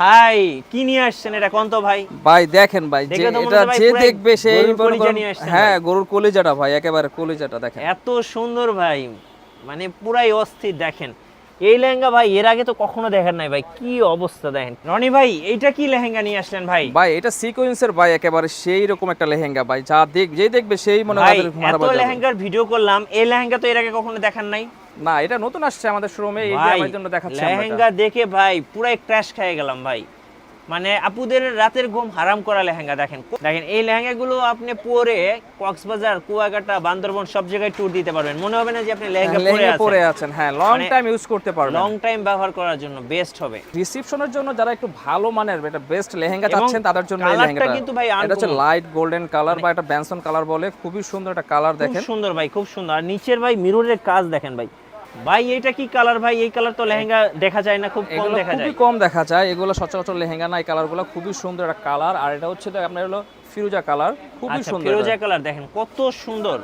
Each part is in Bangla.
ভাই কি নিয়ে আসছেন এটা? কোন তো ভাই? ভাই দেখেন ভাই যে এটা যে দেখবে আসছেন হ্যাঁ গরুর কলিজাটা ভাই একেবারে কলিজাটা দেখেন। এত সুন্দর ভাই মানে পুরাই অস্থির দেখেন। এই লেহেঙ্গা ভাই এর আগে তো কখনো দেখেন নাই ভাই কি অবস্থা দেখেন। রনি ভাই এইটা কি লেহেঙ্গা নিয়ে আসলেন ভাই? ভাই এটা সিকোয়েন্সের ভাই একেবারে সেই রকম একটা লেহেঙ্গা ভাই যা দেখ যেই দেখবে সেই মনে হয় এত লেহেঙ্গার ভিডিও করলাম এই লেহেঙ্গা তো এর আগে কখনো দেখান নাই। না এটা নতুন আসছে আমাদের শোরুমে এই যে আমার জন্য দেখাচ্ছি আমরা লেহেঙ্গা দেখে ভাই পুরাই ক্র্যাশ খেয়ে গেলাম ভাই। মানে আপুদের রাতের ঘুম হারাম করা লেহেঙ্গা দেখেন। দেখেন এই লেহেঙ্গাগুলো আপনি পরে কক্সবাজার কুয়াকাটা বান্দরবন সব জায়গায় ট্যুর দিতে পারবেন। মনে হবে না যে আপনি লেহেঙ্গা পরে লেহেঙ্গা পরে আছেন। আছেন। হ্যাঁ লং টাইম ইউজ করতে পারবেন। লং টাইম ব্যবহার করার জন্য বেস্ট হবে। রিসেপশনের জন্য যারা একটু ভালো মানের এটা বেস্ট লেহেঙ্গা চাচ্ছেন তাদের জন্য এই লেহেঙ্গাটা। কিন্তু ভাই এটা হচ্ছে লাইট গোল্ডেন কালার বা এটা ব্যানসন কালার বলে খুবই সুন্দর একটা কালার খুব দেখেন। সুন্দর ভাই খুব সুন্দর। আর নিচের ভাই মিররের কাজ দেখেন ভাই। ভাই এটা কি কালার ভাই? এই কালার তো লেহেঙ্গা দেখা যায় না খুব কম দেখা যায়। খুবই কম দেখা যায়। এগুলো সচরাচর লেহেঙ্গা না এই কালারগুলো খুবই সুন্দর একটা কালার আর এটা হচ্ছে তো আপনার হলো ফিরোজা কালার খুবই আচ্ছা সুন্দর। ফিরোজা কালার দেখেন কত সুন্দর।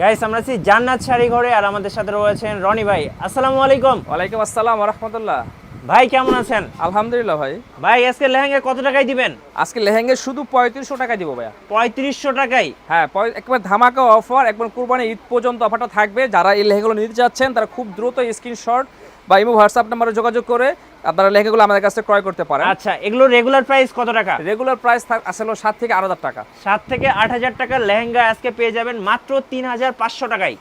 গাইস আমরা আছি জান্নাত শাড়ি ঘরে আর আমাদের সাথে রয়েছেন রনি ভাই। আসসালামু আলাইকুম। ওয়ালাইকুম আসসালাম রহমতুল্লাহ। ভাই কেমন আছেন? আলহামদুলিল্লাহ ভাই। ভাই আজকে লেহেঙ্গা কত টাকায় দিবেন? আজকে লেহেঙ্গা শুধু পঁয়ত্রিশশো টাকা দিব ভাইয়া। পঁয়ত্রিশশো টাকায়? হ্যাঁ একবার ধামাকা অফার একবার কুরবানি ঈদ পর্যন্ত অফারটা থাকবে। যারা এই লেহেঙ্গাগুলো নিতে চাচ্ছেন তারা খুব দ্রুত স্ক্রিনশট বা ইমো হোয়াটসঅ্যাপ নাম্বারে যোগাযোগ করে আপনারা লেহেঙ্গাগুলো আমাদের কাছে ক্রয় করতে পারেন। আচ্ছা এগুলো রেগুলার প্রাইস কত টাকা? রেগুলার প্রাইস আসলে সাত থেকে আট হাজার টাকা। সাত থেকে আট হাজার টাকার লেহেঙ্গা আজকে পেয়ে যাবেন মাত্র তিন হাজার পাঁচশো টাকায়।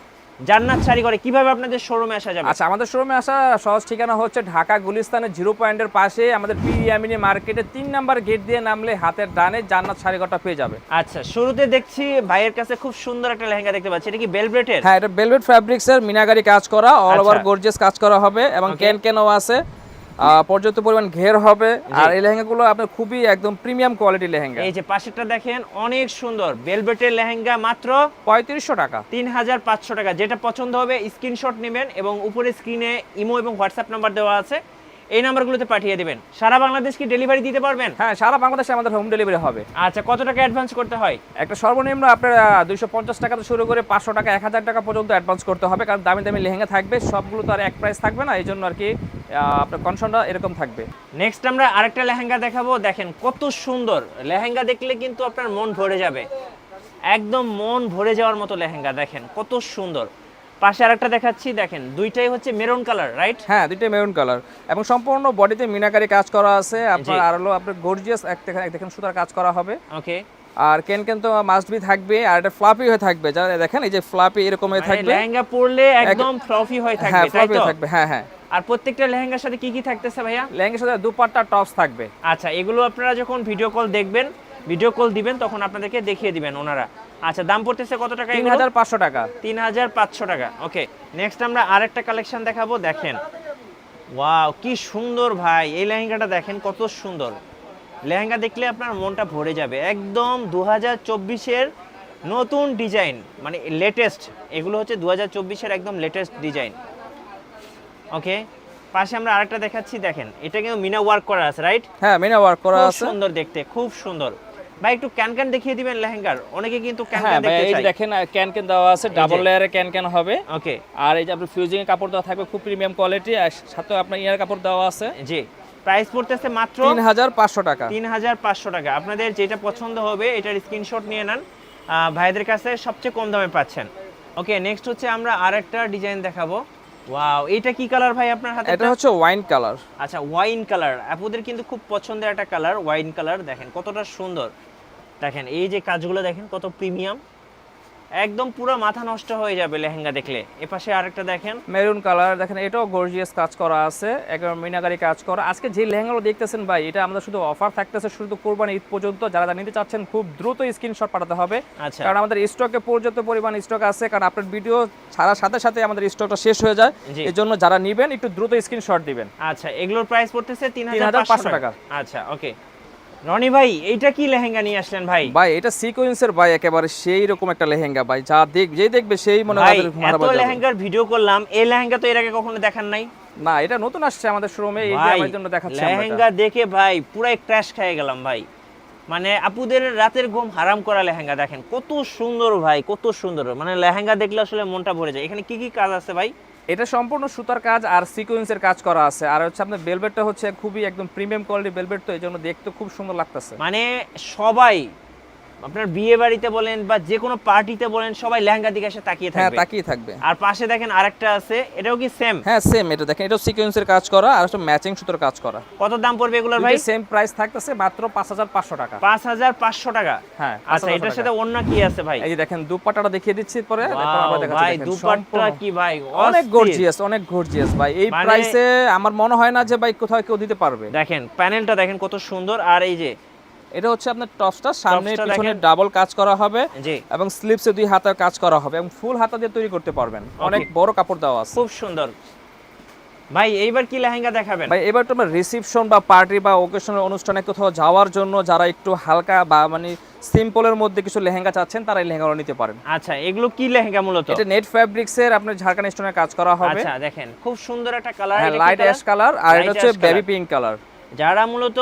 জান্নাত শাড়ি করে কীভাবে আপনাদের শোরুমে আসা যাবে? আচ্ছা আমাদের শোরুমে আসা সহজ ঠিকানা হচ্ছে ঢাকা গুলিস্তানের জিরো পয়েন্টের পাশে। আমাদের পিএমিনি মার্কেটে তিন নাম্বার গেট দিয়ে নামলে হাতের ডানে জান্নাত শাড়িঘরটা পেয়ে যাবে। আচ্ছা শুরুতে দেখছি ভাইয়ের কাছে খুব সুন্দর একটা লেহেঙ্গা দেখতে পাচ্ছি। এটা কি বেলভেটের হ্যাঁ এটা বেলভেট ফ্যাব্রিক্সের মিনাগারি কাজ করা অল ওভার। গর্জিয়াস কাজ করা হবে এবং. ক্যান ক্যানও আছে। পর্যাপ্ত পরিমাণ ঘের হবে। আর এই লেহেঙ্গাগুলো আপনার খুবই একদম প্রিমিয়াম কোয়ালিটি লেহেঙ্গা। এই যে পাশেরটা দেখেন অনেক সুন্দর। বেলবেটের লেহেঙ্গা মাত্র পঁয়ত্রিশশো টাকা। তিন হাজার পাঁচশো টাকা। যেটা পছন্দ হবে স্ক্রিনশট নেবেন এবং উপরে স্ক্রিনে ইমো এবং হোয়াটসঅ্যাপ নাম্বার দেওয়া আছে। এই নাম্বারগুলোতে পাঠিয়ে দেবেন। সারা বাংলাদেশ কি ডেলিভারি দিতে পারবেন? হ্যাঁ সারা বাংলাদেশে আমাদের হোম ডেলিভারি হবে। আচ্ছা কত টাকা অ্যাডভান্স করতে হয়? একটা সর্বনিম্ন আপনার দুইশো পঞ্চাশ টাকা থেকে শুরু করে পাঁচশো টাকা এক হাজার টাকা পর্যন্ত অ্যাডভান্স করতে হবে। কারণ দামি দামি লেহেঙ্গা থাকবে সবগুলো তো আর এক প্রাইস থাকবে না। এই জন্য আর কি আপনার কনসনটা এরকম থাকবে। নেক্সট আমরা আরেকটা লেহেঙ্গা দেখাবো। দেখেন কত সুন্দর। লেহেঙ্গা দেখলে কিন্তু আপনার মন ভরে যাবে। একদম মন ভরে যাওয়ার মতো লেহেঙ্গা দেখেন কত সুন্দর। পাশে আরেকটা দেখাচ্ছি দেখেন দুইটাই হচ্ছে মেরুন কালার রাইট হ্যাঁ দুইটাই মেরুন কালার এবং সম্পূর্ণ বডিতে মিনাকারি কাজ করা আছে। আপনার জি। আর হলো আপনার গর্জিয়াস এক দেখেন সুতার কাজ করা হবে। ওকে আর কেন কেন তো মাস্ট বি থাকবে আর এটা ফ্লাপি হয়ে থাকবে। যারা দেখেন এই যে ফ্লাপি এরকম হয়ে মানে থাকবে। লেহেঙ্গা পরলে একদম ফ্লফি হয়ে হ্যাঁ থাকবে তাই ফ্লাপি হয়ে থাকবে হ্যাঁ হ্যাঁ। আর প্রত্যেকটা লেহেঙ্গার সাথে কি কি থাকতেছে ভাইয়া? লেহেঙ্গার সাথে দুপাট্টা টপস থাকবে। আচ্ছা এগুলো আপনারা যখন ভিডিও কল দেখবেন ভিডিও কল দিবেন তখন আপনাদেরকে দেখিয়ে দিবেন ওনারা। আচ্ছা দাম পড়তেছে কত টাকা তিন হাজার পাঁচশো টাকা। তিন হাজার পাঁচশো টাকা ওকে নেক্সট আমরা আরেকটা কালেকশন দেখাবো দেখেন। ওয়াও কি সুন্দর ভাই এই লেহেঙ্গাটা দেখেন কত সুন্দর। লেহেঙ্গা দেখলে আপনার মনটা ভরে যাবে। একদম দু হাজার চব্বিশের নতুন ডিজাইন মানে লেটেস্ট এগুলো হচ্ছে দু হাজার চব্বিশের একদম লেটেস্ট ডিজাইন। ওকে পাশে আমরা আরেকটা দেখাচ্ছি দেখেন এটা কিন্তু মিনা ওয়ার্ক করা আছে রাইট হ্যাঁ মিনা ওয়ার্ক করা আছে। সুন্দর দেখতে খুব সুন্দর। ভাই একটু ক্যান ক্যান দেখিয়ে দিবেন লেহেঙ্গার? অনেকে কিন্তু ক্যান হ্যাঁ ক্যান ভাই দেখতে এই চায়। দেখেন ক্যান ক্যান দেওয়া আছে ডাবল লেয়ারে ক্যান ক্যান হবে। ওকে আর এই যে আপনার ফিউজিং এর কাপড় দেওয়া থাকবে খুব প্রিমিয়াম কোয়ালিটি আর সাথে আপনার ইয়ার কাপড় দেওয়া আছে। জি। প্রাইস পড়তেছে মাত্র তিন হাজার পাঁচশো টাকা। তিন হাজার পাঁচশো টাকা। আপনাদের যেটা পছন্দ হবে এটার স্ক্রিনশট নিয়ে নেন। ভাইদের কাছে সবচেয়ে কম দামে পাচ্ছেন। ওকে নেক্সট হচ্ছে আমরা আরেকটা ডিজাইন দেখাবো। ওয়াও এটা কি কালার ভাই আপনার হাতে? এটা হচ্ছে ওয়াইন কালার আচ্ছা ওয়াইন কালার আপুদের কিন্তু খুব পছন্দের একটা কালার ওয়াইন কালার দেখেন কতটা সুন্দর। দেখেন এই যে কাজগুলো দেখেন কত প্রিমিয়াম একদম পুরো মাথা নষ্ট হয়ে যাবে লেহেঙ্গা দেখলে। এপাশে আরেকটা দেখেন। মেরুন কালার দেখেন এটাও গর্জিয়াস কাজ করা আছে একদম মিনাগারি কাজ করা। আজকে যে লেহেঙ্গাগুলো দেখতেছেন ভাই এটা আমাদের শুধু অফার থাকতেছে শুধু কোরবানি ঈদ পর্যন্ত। যারা নিতে চাচ্ছেন খুব দ্রুত স্ক্রিনশট পাঠাতে হবে। আচ্ছা। কারণ আমাদের স্টকে পর্যাপ্ত পরিমাণ স্টক আছে কারণ আপনার ভিডিও ছাড়ার সাথে সাথে আমাদের স্টকটা শেষ হয়ে যায়। এই জন্য যারা নিবেন একটু দ্রুত স্ক্রিনশট দিবেন। আচ্ছা এগুলোর প্রাইস পড়তেছে তিন হাজার 3,500 পাঁচশো। টাকা। আচ্ছা ওকে রনি ভাই এইটা কি লেহেঙ্গা নিয়ে আসলেন ভাই? ভাই এটা সিকোয়েন্সের ভাই একেবারে সেই রকম একটা লেহেঙ্গা ভাই যা দেখ যেই দেখবে সেই মনে হয় এত লেহেঙ্গার ভিডিও করলাম এই লেহেঙ্গা তো এর আগে কখনো দেখান নাই। না এটা নতুন আসছে আমাদের শোরুমে এই যে আমার জন্য দেখাচ্ছি লেহেঙ্গা দেখে ভাই পুরাই ক্র্যাশ খেয়ে গেলাম ভাই। মানে আপুদের রাতের ঘুম হারাম করা লেহেঙ্গা দেখেন কত সুন্দর ভাই কত সুন্দর। মানে লেহেঙ্গা দেখলে আসলে মনটা ভরে যায়। এখানে কি কি কাজ আছে ভাই? এটা সম্পূর্ণ সুতার কাজ আর সিকোয়েন্সের কাজ করা আছে। আর হচ্ছে আপনার বেলভেটটা হচ্ছে খুবই একদম প্রিমিয়াম কোয়ালিটি বেলভেট তো এই জন্য দেখতে খুব সুন্দর লাগতেছে। মানে সবাই আপনার বিয়ে বাড়িতে বলেন বা যে কোনো পার্টিতে বলেন সবাই লেহেঙ্গা দিকে এসে তাকিয়ে থাকবে। হ্যাঁ তাকিয়ে থাকবে। আর পাশে দেখেন আরেকটা আছে এটাও কি সেম হ্যাঁ সেম এটা দেখেন এটা সিকোয়েন্সের কাজ করা আর হচ্ছে ম্যাচিং সুতোর কাজ করা। কত দাম পড়বে এগুলোর ভাই? সেম প্রাইস থাকতেছে মাত্র পাঁচ হাজার পাঁচশো টাকা। পাঁচ হাজার পাঁচশো টাকা? হ্যাঁ আচ্ছা এটার সাথে অন্য কি আছে ভাই? এই যে দেখেন দুপাট্টাটা দেখিয়ে দিচ্ছি পরে ভাই দুপাট্টা কি ভাই অনেক। গর্জিয়াস অনেক গর্জিয়াস ভাই। এই মানে- প্রাইসে আমার মনে হয় না যে ভাই কোথাও কেউ দিতে পারবে। দেখেন প্যানেলটা দেখেন কত সুন্দর আর এই যে এটা হচ্ছে আপনার টপসটা সামনে পিছনে ডাবল কাজ করা হবে জি। এবং স্লিপসে দুই হাতে কাজ করা হবে এবং ফুল হাতা দিয়ে তৈরি করতে পারবেন। অনেক বড় কাপড় দেওয়া আছে। খুব সুন্দর। ভাই এইবার কি লেহেঙ্গা দেখাবেন? ভাই এবার তোমার রিসিপশন বা পার্টি বা ওকেশনের অনুষ্ঠানে কোথাও যাওয়ার জন্য যারা একটু হালকা বা মানে সিম্পলের মধ্যে কিছু লেহেঙ্গা চাচ্ছেন তারা এই লেহেঙ্গাগুলো নিতে পারেন। আচ্ছা এগুলো কি লেহেঙ্গা মূলত? এটা নেট ফ্যাব্রিক্স এর আপনার ঝাড়খান্ড স্টোনের কাজ করা হবে। আচ্ছা দেখেন খুব সুন্দর একটা কালার লাইট অ্যাশ কালার আর এটা হচ্ছে বেবি পিঙ্ক কালার যারা মূলত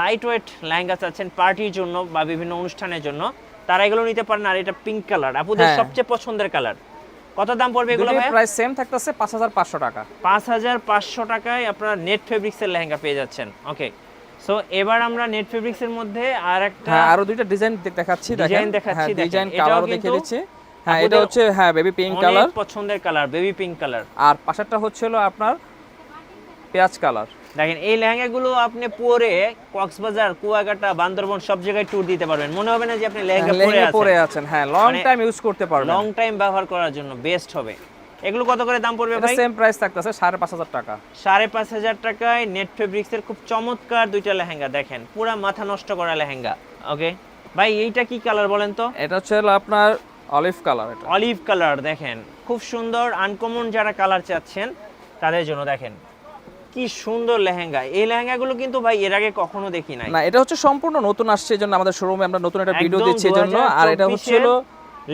লাইট ওয়েট লেহেঙ্গা চাচ্ছেন পার্টির জন্য বা বিভিন্ন অনুষ্ঠানের জন্য তারা এগুলো নিতে পারেন আর এটা পিঙ্ক কালার আপুদের হ্যাঁ। সবচেয়ে পছন্দের কালার কত দাম পড়বে এগুলো ভাই প্রাইস সেম থাকতেছে পাঁচ হাজার পাঁচশো টাকা। পাঁচ হাজার পাঁচশো টাকায় আপনারা নেট ফেব্রিক্সের লেহেঙ্গা পেয়ে যাচ্ছেন। ওকে সো এবার আমরা নেট ফেব্রিক্সের মধ্যে আর একটা হ্যাঁ আরও দুইটা ডিজাইন দেখাচ্ছি দেখেন। Design দেখাচ্ছি, ডিজাইন কালারও দেখিয়ে দিচ্ছি। হ্যাঁ এটা হচ্ছে হ্যাঁ বেবি পিঙ্ক কালার পছন্দের কালার বেবি পিঙ্ক কালার আর পাশেরটা হচ্ছে হলো আপনার পেঁয়াজ কালার দেখেন এই লেহেঙ্গাগুলো আপনি পরে কক্সবাজার কুয়াকাটা বান্দরবন সব জায়গায় ট্যুর দিতে পারবেন। মনে হবে না যে আপনি লেহেঙ্গা পরে লেহেঙ্গা পরে আছেন। হ্যাঁ লং টাইম ইউজ করতে পারবেন। লং টাইম ব্যবহার করার জন্য বেস্ট হবে। এগুলো কত করে দাম পড়বে ভাই? সেম প্রাইস থাকতেছে সাড়ে পাঁচ হাজার টাকা। সাড়ে পাঁচ হাজার টাকায় নেট ফেব্রিক্সের খুব চমৎকার দুইটা লেহেঙ্গা দেখেন। পুরা মাথা নষ্ট করা লেহেঙ্গা ওকে ভাই এইটা কি কালার বলেন তো? এটা হচ্ছে আপনার অলিভ কালার এটা। অলিভ কালার দেখেন। খুব সুন্দর আনকমন যারা কালার চাচ্ছেন তাদের জন্য দেখেন। কি সুন্দর লেহেঙ্গা। এই লেহেঙ্গাগুলো কিন্তু ভাই এর আগে কখনো দেখি নাই। না এটা হচ্ছে সম্পূর্ণ নতুন আসছে এই জন্য আমাদের শোরুমে আমরা নতুন একটা ভিডিও দিচ্ছি এই জন্য। আর এটা হচ্ছে হলো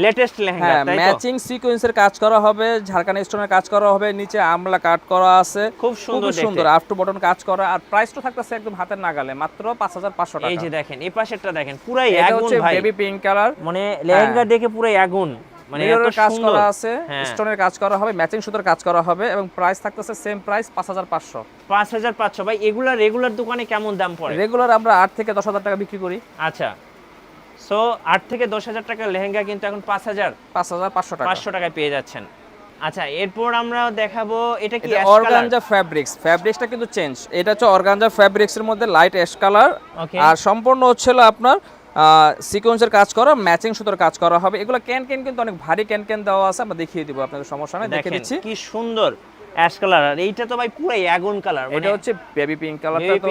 লেটেস্ট লেহেঙ্গা হ্যাঁ তাই তো? ম্যাচিং সিকোয়েন্সের কাজ করা হবে ঝাড়খান্ড স্টোনের কাজ করা হবে নিচে আমলা কাট করা আছে। খুব সুন্দর সুন্দর আফটু বটন কাজ করা আর প্রাইস তো থাকতেছে একদম হাতের নাগালে মাত্র পাঁচ হাজার পাঁচশো দেখতে। এই যে দেখেন এই পাশেরটা দেখেন পুরাই এটা আগুন হচ্ছে ভাই। বেবি পিঙ্ক কালার মানে লেহেঙ্গা দেখে পুরাই আগুন। মানে এত কাজ করা আছে হ্যাঁ। স্টোনের কাজ করা হবে ম্যাচিং সুতার কাজ করা হবে এবং প্রাইস থাকতেছে সেম প্রাইস পাঁচ হাজার পাঁচশো। পাঁচ হাজার পাঁচশো। ভাই এগুলা রেগুলার দোকানে কেমন দাম পড়ে? রেগুলার আমরা থেকে দশ হাজার টাকা বিক্রি করি। আচ্ছা। সো থেকে দশ হাজার টাকার লেহেঙ্গা কিন্তু এখন পাঁচ হাজার পাঁচ হাজার পাঁচশো টাকা। পাঁচশো টাকায় পেয়ে যাচ্ছেন। আচ্ছা এরপর আমরা দেখাবো এটা কি? অর্গানজা ফ্যাব্রিক্স ফ্যাব্রিক্সটা কিন্তু চেঞ্জ এটা হচ্ছে অর্গানজা ফ্যাব্রিক্সের মধ্যে লাইট অ্যাশ কালার আর সম্পূর্ণ হচ্ছে আপনার সিকোয়েন্সের কাজ করা ম্যাচিং সুতোর কাজ করা হবে। এগুলো ক্যান ক্যান কিন্তু অনেক ভারী ক্যান ক্যান দেওয়া আছে আমরা দেখিয়ে দিব আপনাদের সমস্যা নেই দেখে দিচ্ছি। কি সুন্দর অ্যাশ কালার আর এইটা তো ভাই পুরাই আগুন কালার এটা হচ্ছে বেবি পিঙ্ক কালারটা তো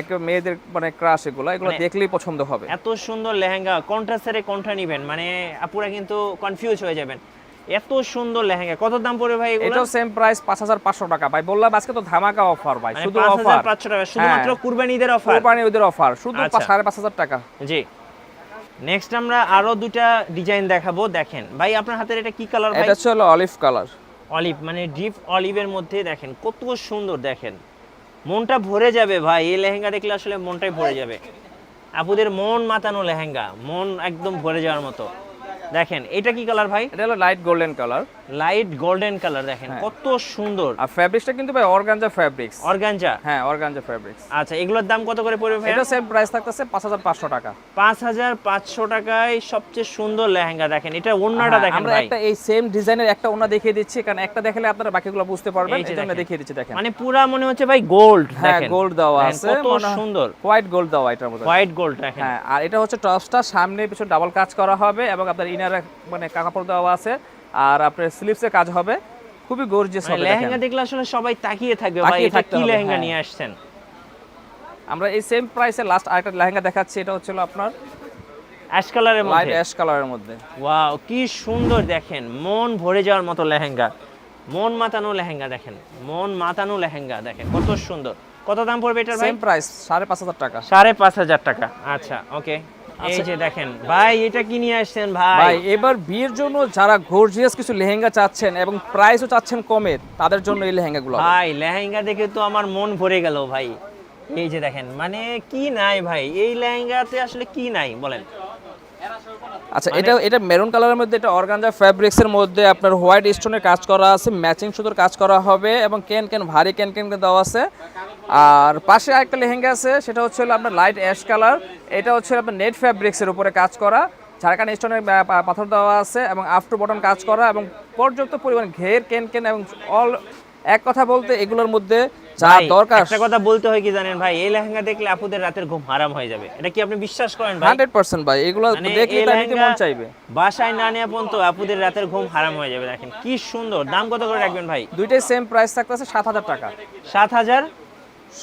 এক মেয়েদের মানে ক্রাশ এগুলো এগুলো মানে- দেখলেই পছন্দ হবে। এত সুন্দর লেহেঙ্গা কন্ট্রাস্টারে কন্ট্রা কোনটা নিবেন মানে আপুরা কিন্তু কনফিউজ হয়ে যাবেন। এত সুন্দর লেহেঙ্গা। কত দাম পড়বে ভাই এগুলো? এটাও সেম প্রাইস পাঁচ হাজার পাঁচশো টাকা। ভাই বললাম আজকে তো ধামাকা অফার ভাই। মানে শুধু অফার হাজার পাঁচশো টাকা শুধুমাত্র হ্যাঁ। কুরবানিদের অফার কোরবানি ওদের অফার শুধু আচ্ছা। সাড়ে পাঁচ হাজার টাকা। জি। নেক্সট আমরা আরও দুটা ডিজাইন দেখাবো দেখেন। ভাই আপনার হাতের এটা কি কালার ভাই? এটা হলো অলিভ কালার অলিভ মানে ডিপ অলিভের মধ্যে দেখেন কত সুন্দর দেখেন। মনটা ভরে যাবে ভাই। এই লেহেঙ্গা দেখলে আসলে মনটাই ভরে যাবে। আপুদের মন মাতানো লেহেঙ্গা মন একদম ভরে যাওয়ার মতো। দেখেন এটা কি কালার ভাই? এটা হলো light golden colour light golden colour দেখেন হ্যাঁ। কত সুন্দর। আর ফ্যাব্রিক্সটা কিন্তু ভাই অর্গানজা ফ্যাব্রিক্স অর্গানজা হ্যাঁ অর্গানজা ফ্যাব্রিক্স আচ্ছা এগুলোর দাম কত করে পড়বে ভাই এটা সেম প্রাইস থাকতেছে পাঁচ হাজার পাঁচশো টাকা। পাঁচ হাজার পাঁচশো টাকায় সবচেয়ে সুন্দর লেহেঙ্গা দেখেন এটা অন্যটা হ্যাঁ, দেখেন আমরা একটা এই সেম ডিজাইনের একটা ওনা দেখিয়ে দিচ্ছি কারণ একটা দেখলে আপনারা বাকিগুলো বুঝতে পারবেন এই জন্য দেখিয়ে দিচ্ছি দেখেন। মানে পুরা মনে হচ্ছে ভাই গোল্ড হ্যাঁ গোল্ড দেওয়া আছে কত সুন্দর। হোয়াইট গোল্ড দেওয়া এটার মধ্যে। হোয়াইট গোল্ড দেখেন। হ্যাঁ আর এটা হচ্ছে টপসটা সামনে পিছনে ডাবল কাজ করা হবে এবং আপনার ইনারে মানে কাপড় দেওয়া আছে। আর আপনার স্লিভসে কাজ হবে। খুবই গর্জিয়াস মানে হবে লেহেঙ্গা দেখলে আসলে সবাই তাকিয়ে থাকবে ভাই এটা কি লেহেঙ্গা হ্যাঁ। নিয়ে আসছেন? আমরা এই সেম প্রাইসে লাস্ট আরেকটা লেহেঙ্গা দেখাচ্ছি এটা হচ্ছে আপনার অ্যাশ কালারের মধ্যে? লাইট অ্যাশ কালারের মধ্যে। ওয়াও কি সুন্দর দেখেন মন ভরে যাওয়ার মতো লেহেঙ্গা। মন মাতানো লেহেঙ্গা দেখেন মন মাতানো লেহেঙ্গা দেখেন কত সুন্দর। কত দাম পড়বে এটার ভাই? সেম প্রাইস সাড়ে পাঁচ হাজার টাকা। সাড়ে পাঁচ হাজার টাকা আচ্ছা ওকে এই আচ্ছা। যে দেখেন ভাই এটা কি নিয়ে আসছেন ভাই? ভাই এবার বিয়ের জন্য যারা গর্জিয়াস কিছু লেহেঙ্গা চাচ্ছেন এবং প্রাইসও চাচ্ছেন কমে তাদের জন্য এই লেহেঙ্গাগুলো ভাই লেহেঙ্গা দেখে তো আমার মন ভরে গেল ভাই। এই যে দেখেন মানে কি নাই ভাই? এই লেহেঙ্গাতে আসলে কি নাই বলেন। আচ্ছা মানে- এটা এটা মেরুন কালারের মধ্যে এটা অর্গানজা ফ্যাব্রিক্স এর মধ্যে আপনার হোয়াইট স্টোনের কাজ করা আছে ম্যাচিং সুতোর কাজ করা হবে এবং কেন কেন ভারী কেন কেন দেওয়া আছে। আর পাশে আরেকটা লেহেঙ্গা আছে সেটা হচ্ছে হলো আপনার লাইট অ্যাশ কালার এটা হচ্ছে আপনার নেট ফ্যাব্রিক্স এর উপরে কাজ করা। ঝাড়খান স্টোনের পাথর দেওয়া আছে এবং আফটার বটন কাজ করা এবং পর্যাপ্ত পরিমাণ ঘের কেন কেন এবং অল এক কথা বলতে এগুলোর মধ্যে যা দরকার একটা কথা বলতে হয় কি জানেন ভাই? এই লেহেঙ্গা দেখলে আপুদের রাতের ঘুম হারাম হয়ে যাবে। এটা কি আপনি বিশ্বাস করেন ভাই? হান্ড্রেড পার্সেন্ট ভাই এগুলো মানে দেখলে তার নিতে মন চাইবে। বাসায় না নেওয়া পর্যন্ত আপুদের রাতের ঘুম হারাম হয়ে যাবে দেখেন। কি সুন্দর। দাম কত করে রাখবেন ভাই? দুইটাই সেম প্রাইস থাকতেছে সাত হাজার টাকা। সাত হাজার?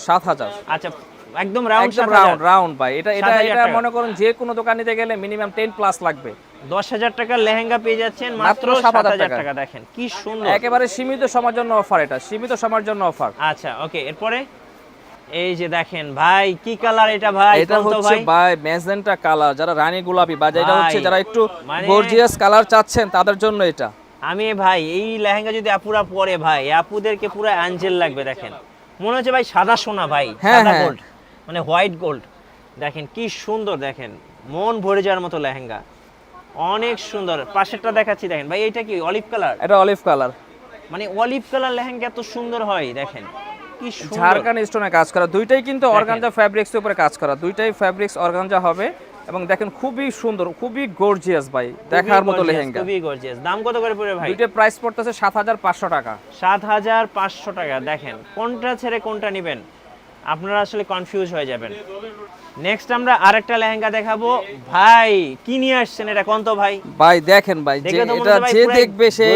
সাত হাজার। আচ্ছা একদম রাউন্ড রাউন্ড রাউন্ড ভাই। এটা এটা এটা মনে করুন যে কোনো দোকান নিতে গেলে মিনিমাম টেন প্লাস লাগবে। দশ হাজার টাকার লেহেঙ্গা পেয়ে যাচ্ছেন মাত্র সাত 7,000 হাজার টাকা। দেখেন কি সুন্দর। একেবারে সীমিত সময়ের জন্য অফার এটা সীমিত সময়ের জন্য অফার আচ্ছা ওকে এরপরে? এই যে দেখেন ভাই কি কালার এটা ভাই এটা হচ্ছে ভাই? ম্যাজেন্টা কালার যারা রানী গোলাপি বা যেটা হচ্ছে যারা একটু মানে- গর্জিয়াস কালার চাচ্ছেন তাদের জন্য এটা। আমি ভাই এই লেহেঙ্গা যদি আপুরা পরে ভাই আপুদেরকে পুরো অ্যাঞ্জেল লাগবে দেখেন। মনে হচ্ছে ভাই সাদা সোনা ভাই হ্যাঁ, সাদা হ্যাঁ। মানে হোয়াইট গোল্ড। দেখেন কি সুন্দর দেখেন মন ভরে যাওয়ার মতো লেহেঙ্গা। অনেক সুন্দর। পাশেরটা দেখাচ্ছি দেখেন। ভাই এটা কি? অলিভ কালার এটা অলিভ কালার মানে অলিভ কালার লেহেঙ্গা এত সুন্দর হয় দেখেন। কি সুন্দর। ঝাড়খান স্টোনে কাজ করা। দুইটাই কিন্তু অর্গানজা ফ্যাব্রিক্স এর উপরে কাজ করা। দুইটাই ফ্যাব্রিক্স অর্গানজা হবে এবং দেখেন খুবই সুন্দর খুবই গর্জিয়াস ভাই। দেখার মতো লেহেঙ্গা। খুবই গর্জিয়াস দাম কত করে পড়ে ভাই? দুইটার প্রাইস পড়তেছে সাত হাজার পাঁচশো টাকা। সাত হাজার পাঁচশো টাকা দেখেন। কোনটা ছেড়ে কোনটা নেবেন? আপনারা আসলে কনফিউজ হয়ে যাবেন। নেক্সট আমরা আরেকটা লেহেঙ্গা দেখাবো। ভাই কি নিয়ে আসছেন এটা? কোন তো ভাই? ভাই দেখেন ভাই এটা যে দেখবে সেই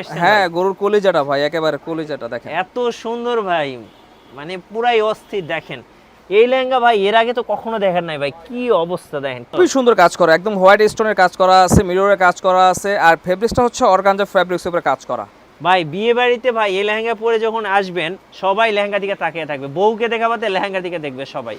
আসছেন হ্যাঁ গরুর কলিজাটা ভাই একেবারে কলিজাটা দেখেন। এত সুন্দর ভাই মানে পুরাই অস্থির দেখেন। এই লেহেঙ্গা ভাই এর আগে তো কখনো দেখেন নাই ভাই কি অবস্থা দেখেন খুবই সুন্দর কাজ করা একদম হোয়াইট স্টোনের কাজ করা আছে মিররের কাজ করা আছে আর ফেব্রিক্সটা হচ্ছে অর্গানজা ফেব্রিক্স উপরে কাজ করা। ভাই বিয়ে বাড়িতে ভাই এই লেহেঙ্গা পরে যখন আসবেন সবাই লেহেঙ্গা দিকে তাকিয়ে থাকবে। বউকে দেখাবাতে লেহেঙ্গা দিকে দেখবে সবাই।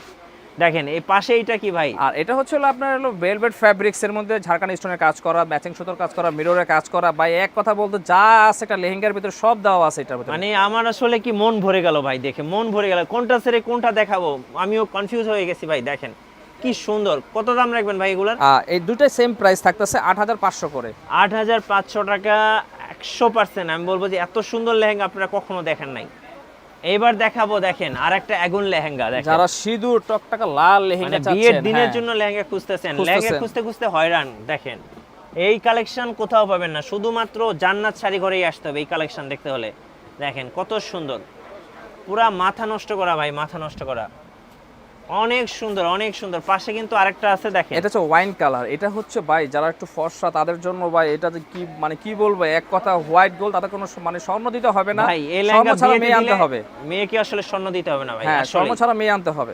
দেখেন এই পাশে এটা কি ভাই? আর এটা হচ্ছে হলো আপনার হলো ভেলভেট ফ্যাব্রিক্স এর মধ্যে ঝাড়খান্ড স্টোনের কাজ করা ম্যাচিং সুতোর কাজ করা মিররের কাজ করা। ভাই এক কথা বলতে যা আছে একটা লেহেঙ্গার ভিতরে সব দেওয়া আছে এটার ভিতরে। মানে আমার আসলে কি মন ভরে গেল ভাই দেখে মন ভরে গেল। কোনটা ছেড়ে কোনটা দেখাবো? আমিও কনফিউজ হয়ে গেছি ভাই দেখেন। কি সুন্দর। কত দাম রাখবেন ভাই এগুলার? এই দুটাই সেম প্রাইস থাকতেছে আট হাজার পাঁচশো করে। আট হাজার পাঁচশো টাকা একশো পার্সেন্ট আমি বলব যে এত সুন্দর লেহেঙ্গা আপনারা কখনো দেখেন নাই। এইবার দেখাবো দেখেন আর একটা আগুন লেহেঙ্গা দেখেন। যারা সিঁদুর টকটাকা লাল মানে লেহেঙ্গা বিয়ের দিনের হ্যাঁ। জন্য লেহেঙ্গা খুঁজতেছেন। খুঁজতেছেন। লেহেঙ্গা খুঁজতে খুঁজতে হয়রান দেখেন। এই কালেকশন কোথাও পাবেন না শুধুমাত্র জান্নাত শাড়ি ঘরেই আসতে হবে এই কালেকশন দেখতে হলে। দেখেন কত সুন্দর। পুরা মাথা নষ্ট করা ভাই মাথা নষ্ট করা। অনেক সুন্দর অনেক সুন্দর। পাশে কিন্তু আরেকটা আছে দেখেন। এটা হচ্ছে ওয়াইন কালার এটা হচ্ছে ভাই যারা একটু ফর্সা তাদের জন্য ভাই এটা যে কি মানে কি বলব এক কথা হোয়াইট গোল্ড তাদের কোনো মানে স্বর্ণ দিতে হবে না। ভাই এই লেহেঙ্গা ছাড়া মেয়ে আনতে হবে। মেয়েকে আসলে স্বর্ণ দিতে হবে না ভাই হ্যাঁ স্বর্ণ ছাড়া মেয়ে আনতে হবে।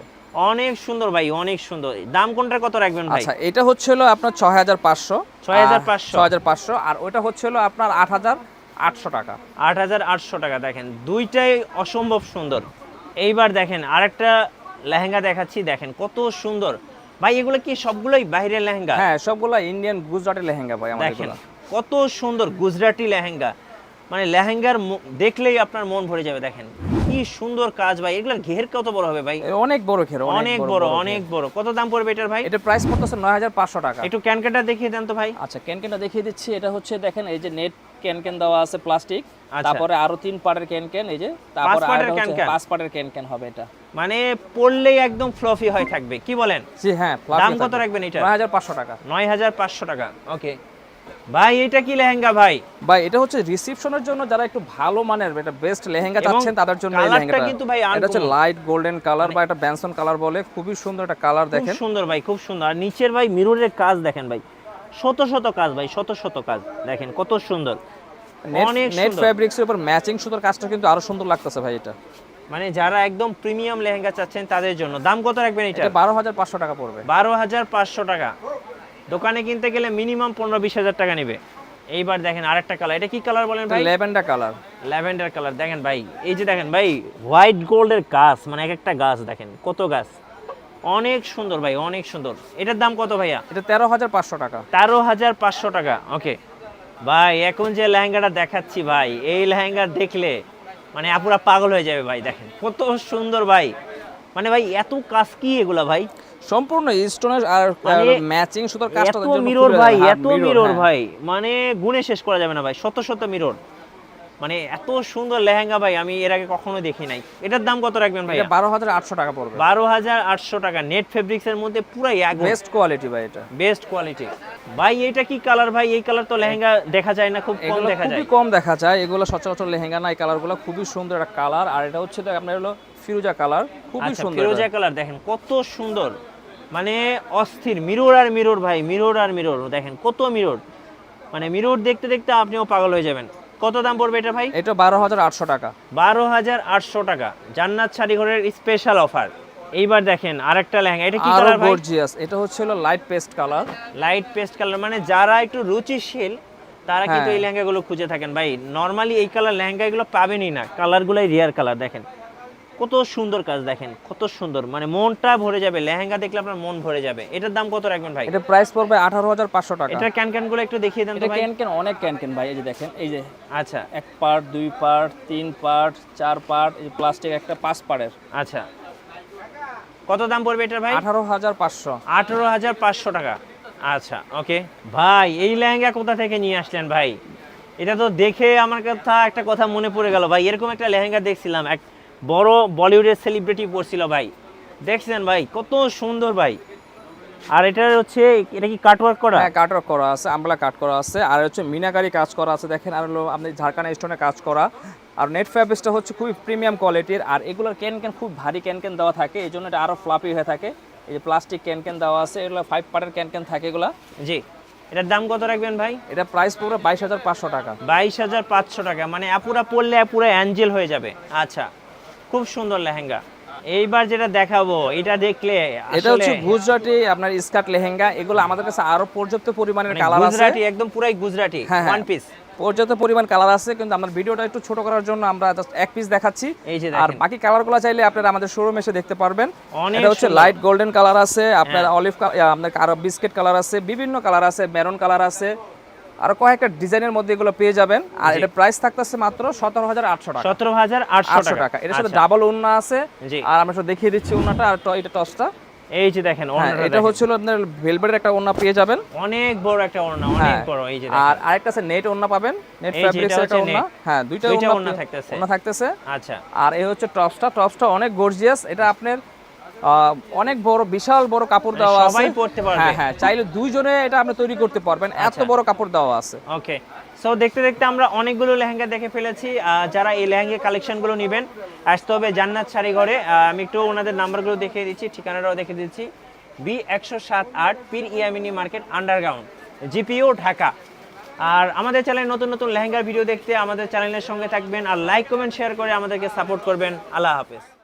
অনেক সুন্দর ভাই অনেক সুন্দর। দাম কোনটার কত রাখবেন ভাই? আচ্ছা এটা হচ্ছে হলো আপনার ছয় হাজার পাঁচশো। 6,500 ছয় হাজার পাঁচশো আর ওইটা হচ্ছে হলো আপনার আট হাজার আটশো টাকা। আট হাজার আটশো টাকা দেখেন। দুইটাই অসম্ভব সুন্দর। এইবার দেখেন আরেকটা লেহেঙ্গা দেখাচ্ছি দেখেন কত সুন্দর। ভাই এগুলো কি সবগুলোই বাইরের লেহেঙ্গা? হ্যাঁ সবগুলো ইন্ডিয়ান গুজরাটি লেহেঙ্গা ভাই আমাদের দেখেন কত সুন্দর গুজরাটি লেহেঙ্গা। মানে লেহেঙ্গার দেখলেই আপনার মন ভরে যাবে দেখেন। কি সুন্দর কাজ ভাই এগুলোর ঘের কত বড় হবে ভাই? অনেক বড় খের অনেক বড় অনেক বড়। কত দাম পড়বে এটার ভাই? এটা প্রাইস পড়তেছে নয় হাজার পাঁচশো টাকা। একটু ক্যানকেটা দেখিয়ে দেন তো ভাই। আচ্ছা ক্যানকেটা দেখিয়ে দিচ্ছি এটা হচ্ছে দেখেন এই যে নেট ক্যানকেন দেওয়া আছে প্লাস্টিক আচ্ছা। তারপরে আরও তিন পার্টের ক্যানকেন এই যে তারপরে ক্যানকেন? পাঁচ পার্টের ক্যানকেন হবে এটা। মানে পড়লেই একদম ফ্লফি হয়ে থাকবে। কি বলেন? জি হ্যাঁ দাম কত রাখবেন এটা? নয় হাজার পাঁচশো টাকা। নয় হাজার পাঁচশো টাকা ওকে ভাই এটা কি লেহেঙ্গা ভাই? ভাই এটা হচ্ছে রিসেপশনের জন্য যারা একটু ভালো মানের এটা বেস্ট লেহেঙ্গা চাচ্ছেন তাদের জন্য এই লেহেঙ্গাটা। কিন্তু ভাই এটা হচ্ছে লাইট গোল্ডেন কালার বা এটা ব্যানসন কালার বলে খুবই সুন্দর একটা কালার খুব দেখেন। সুন্দর ভাই খুব সুন্দর। আর নিচের ভাই মিররের কাজ দেখেন ভাই। শত শত কাজ ভাই শত শত কাজ দেখেন কত সুন্দর। নেট সুন্দর। ফ্যাব্রিক্স এর উপর ম্যাচিং সুতোর কাজটা কিন্তু আরও সুন্দর লাগতেছে ভাই এটা। মানে যারা একদম প্রিমিয়াম লেহেঙ্গা চাচ্ছেন তাদের জন্য। দাম কত রাখবেন এটা? এটা বারো হাজার পাঁচশো টাকা পড়বে। বারো হাজার পাঁচশো টাকা। দোকানে কিনতে গেলে মিনিমাম পনেরো বিশ হাজার টাকা নেবে। এইবার দেখেন আরেকটা কালার এটা কি কালার বলেন ভাই? ল্যাভেন্ডার কালার ল্যাভেন্ডার কালার দেখেন ভাই এই যে দেখেন ভাই হোয়াইট গোল্ডের গাছ মানে এক একটা গাছ দেখেন কত গাছ। অনেক সুন্দর ভাই অনেক সুন্দর। এটার দাম কত ভাইয়া? এটা তেরো হাজার পাঁচশো টাকা। তেরো হাজার পাঁচশো টাকা ওকে ভাই এখন যে লেহেঙ্গাটা দেখাচ্ছি ভাই এই লেহেঙ্গা দেখলে মানে আপুরা পাগল হয়ে যাবে ভাই দেখেন। কত সুন্দর ভাই। মানে ভাই এত কাজ কি এগুলা ভাই? সম্পূর্ণ স্টোনের আর মানে ম্যাচিং সুতোর কাজটা এত মিরর ভাই এত মিরর ভাই। মানে গুণে শেষ করা যাবে না ভাই শত শত মিরর মানে এত সুন্দর লেহেঙ্গা ভাই আমি এর আগে কখনো দেখি নাই। এটার দাম কত রাখবেন ভাই বারো হাজার আটশো টাকা পড়বে। বারো হাজার আটশো টাকা। নেট ফেব্রিক্স এর মধ্যে পুরাই বেস্ট কোয়ালিটি ভাই এটা। বেস্ট কোয়ালিটি ভাই এটা কি কালার ভাই? এই কালার তো লেহেঙ্গা দেখা যায় না খুব কম দেখা যায়। খুবই কম দেখা যায়। এগুলো সচরাচর লেহেঙ্গা না এই কালারগুলো খুবই সুন্দর একটা কালার আর এটা হচ্ছে তো আপনার হলো ফিরোজা কালার খুবই আচ্ছা সুন্দর ফিরোজা কালার দেখেন কত সুন্দর। মানে অস্থির মিরর আর মিরর ভাই মিরর আর মিরর দেখেন কত মিরর মানে মিরর দেখতে দেখতে আপনিও পাগল হয়ে যাবেন। কত দাম পড়বে এটা ভাই? এটা বারো হাজার আটশো টাকা। বারো হাজার আটশো টাকা। জান্নাত শাড়িঘরের স্পেশাল অফার এইবার দেখেন আরেকটা লেহেঙ্গা। এটা কি কালার ভাই? গর্জিয়াস এটা হচ্ছে হলো light paste colour light paste colour মানে যারা একটু রুচিশীল তারা কিন্তু হ্যাঁ। এই লেহেঙ্গাগুলো খুঁজে থাকেন। ভাই নরমালি এই কালার লেহেঙ্গাগুলো পাবেনই না। কালারগুলাই রিয়ার কালার দেখেন। কত সুন্দর কাজ দেখেন কত সুন্দর। মানে মনটা ভরে যাবে লেহেঙ্গা দেখলে আপনার মন ভরে যাবে। এটার দাম কত রাখবেন ভাই? এটা প্রাইস পড়বে আঠারো হাজার পাঁচশো টাকা। এটার ক্যান ক্যানগুলো একটু দেখিয়ে দেন তো ভাই। ক্যান ক্যান অনেক ক্যান ক্যান ভাই এই যে দেখেন এই যে আচ্ছা। এক পার্ট দুই পার্ট তিন পার্ট চার পার্ট এই প্লাস্টিক একটা পাঁচ পার্টের আচ্ছা। কত দাম পড়বে এটার ভাই? আঠারো হাজার পাঁচশো। আঠারো হাজার পাঁচশো টাকা। আচ্ছা ওকে। ভাই এই লেহেঙ্গা কোথা থেকে নিয়ে আসলেন ভাই? এটা তো দেখে আমার কথা একটা কথা মনে পড়ে গেল। ভাই এরকম একটা লেহেঙ্গা দেখছিলাম এক বড় বলিউডের সেলিব্রিটি পরছিল ভাই। দেখছেন ভাই কত সুন্দর ভাই। আর এটা হচ্ছে এটা কি কাটওয়ার্ক করা? হ্যাঁ কাট করা আছে আমলা কাট করা আছে আর হচ্ছে মিনাকারি কাজ করা আছে দেখেন আর হলো আপনি ঝাড়খানা স্টোনে কাজ করা। আর নেট ফ্যাব্রিক্সটা হচ্ছে খুবই প্রিমিয়াম কোয়ালিটির আর এগুলোর ক্যান ক্যান খুব ভারী ক্যান ক্যান দেওয়া থাকে এই জন্য এটা আরও ফ্লাপি হয়ে থাকে। এই যে প্লাস্টিক ক্যান ক্যান দেওয়া আছে এগুলো ফাইভ পার্টের ক্যান ক্যান থাকে এগুলো। জি। এটার দাম কত রাখবেন ভাই? এটা প্রাইস পড়বে বাইশ হাজার পাঁচশো টাকা। বাইশ হাজার পাঁচশো টাকা মানে আপুরা পড়লে পুরো অ্যাঞ্জেল হয়ে যাবে। আচ্ছা। খুব সুন্দর লেহেঙ্গা। এইবার যেটা দেখাবো এটা দেখলে এটা হচ্ছে গুজরাটি আপনার স্কার্ট লেহেঙ্গা এগুলো আমাদের কাছে আরও পর্যাপ্ত পরিমাণের মানে কালার আছে। গুজরাটি একদম পুরাই গুজরাটি হ্যাঁ, হ্যাঁ। ওয়ান পিস পর্যাপ্ত পরিমাণ কালার আছে কিন্তু আমার ভিডিওটা একটু ছোট করার জন্য আমরা জাস্ট এক পিস দেখাচ্ছি। এই যে আর বাকি কালারগুলো চাইলে আপনারা আমাদের শোরুমে এসে দেখতে পারবেন। এটা হচ্ছে লাইট গোল্ডেন কালার আছে আপনার হ্যাঁ। অলিভ আপনার আরও বিস্কিট কালার আছে বিভিন্ন কালার আছে মেরুন কালার আছে। আর কয়েকটা ডিজাইনের মধ্যে এগুলো পেয়ে যাবেন। আর এটা প্রাইস থাকতেছে মাত্র সতেরো হাজার আটশো টাকা। সতেরো হাজার আটশো টাকা। এটার সাথে আচ্ছা, ডাবল উন্না আছে আর আমরা দেখিয়ে দিচ্ছি উন্নাটা আর এটা টসটা এই যে দেখেন হ্যাঁ এটা হচ্ছিল আপনার ভেলভেটের একটা ওন্না পেয়ে যাবেন। অনেক বড় একটা ওড়না অনেক হ্যাঁ বড় এই যে আর আরেকটা আছে নেট ওন্না পাবেন। নেট ফ্যাব্রিক্স একটা ওন্না হ্যাঁ দুইটা ওড়না থাকতেছে। ওন্না থাকতেছে। আচ্ছা। আর এই হচ্ছে টপসটা টপসটা অনেক গর্জিয়াস এটা আপনার অনেক বড় বিশাল বড় কাপড় মানে দেওয়া আছে। সবাই পরতে পারবে। হ্যাঁ হ্যাঁ চাইলে দুইজনে এটা আপনি তৈরি করতে পারবেন। এত আচ্ছা। বড় কাপড় দেওয়া আছে। ওকে সো দেখতে দেখতে আমরা অনেকগুলো লেহেঙ্গা দেখে ফেলেছি। যারা এই লেহেঙ্গা কালেকশনগুলো নেবেন আসতে হবে জান্নাত শাড়িঘরে। আহ, আমি একটু ওনাদের নাম্বারগুলো দেখিয়ে দিচ্ছি ঠিকানাটাও দেখে দিচ্ছি। বি একশো সাত আট Pir Yamini market underground GPO Dhaka. আর আমাদের চ্যানেলে নতুন নতুন লেহেঙ্গার ভিডিও দেখতে আমাদের চ্যানেলের সঙ্গে থাকবেন। আর লাইক কমেন্ট শেয়ার করে আমাদেরকে সাপোর্ট করবেন। আল্লাহ হাফেজ।